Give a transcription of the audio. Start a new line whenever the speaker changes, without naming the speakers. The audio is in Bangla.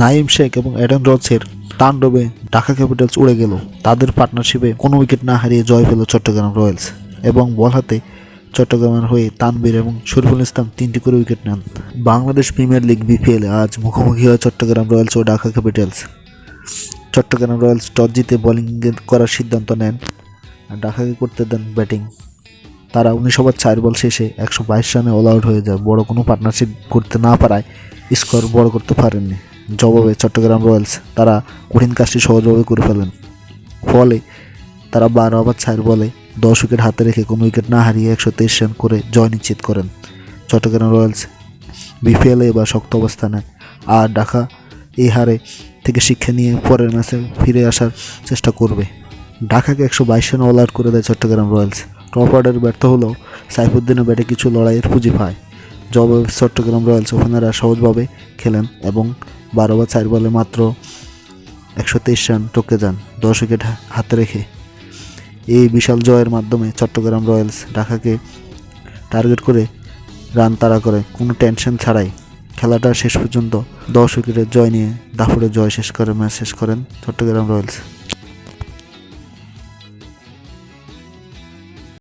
নাইম শেখ এবং এডেন রচের তাণ্ডবে ঢাকা ক্যাপিটালস উড়ে গেল। তাদের পার্টনারশিপে কোনো উইকেট না হারিয়ে জয় পেল চট্টগ্রাম রয়্যালস এবং বল হাতে চট্টগ্রামের হয়ে তানবীর এবং শরীফুল ইসলাম তিনটি করে উইকেট নেন। বাংলাদেশ প্রিমিয়ার লিগ বিপিএল আজ মুখোমুখি হয় চট্টগ্রাম রয়্যালস ও Dhaka capitals. Chattogram royals toss জিতে বোলিং করার সিদ্ধান্ত নেন। আর ঢাকাকে করতে দেন ব্যাটিং তারা উনিশ ওভার চার বল শেষে একশো বাইশ রানে অল আউট হয়ে যায়। বড় কোনো পার্টনারশিপ করতে না পারায় স্কোর বড় করতে পারেননি। জবাবে চট্টগ্রাম রয়্যালস তারা কঠিন কাজটি সহজভাবে করে ফেলেন। ফলে তারা বারো ওভার চার বলে দশ উইকেট হাতে রেখে কোনো উইকেট না হারিয়ে একশো তেইশ রান করে জয় নিশ্চিত করেন। চট্টগ্রাম রয়্যালস বিপিএলে এবার শক্ত অবস্থানে। আর ঢাকা এই হারে থেকে শিক্ষা নিয়ে পরের ম্যাচে ফিরে আসার চেষ্টা করবে। ঢাকাকে একশো বাইশ রান অল আউট করে দেয় চট্টগ্রাম রয়্যালস। টপ অর্ডার ব্যর্থ হলেও সাইফুদ্দিনের ব্যাটে কিছু লড়াইয়ের পুঁজি পায়। জবাবে চট্টগ্রাম রয়্যালস ওপেনাররা সহজভাবে খেলেন এবং বারো বা চার বলে মাত্র একশো তেইশ রান টপকে যান। দশ উইকেট হাতে রেখে। এই বিশাল জয়ের মাধ্যমে চট্টগ্রাম রয়্যালস ঢাকাকে টার্গেট করে রান তাড়া করে। কোনো টেনশন ছাড়াই খেলাটা শেষ পর্যন্ত দশ উইকেটের জয় নিয়ে দাফরে জয় শেষ করে, ম্যাচ শেষ করেন চট্টগ্রাম রয়্যালস।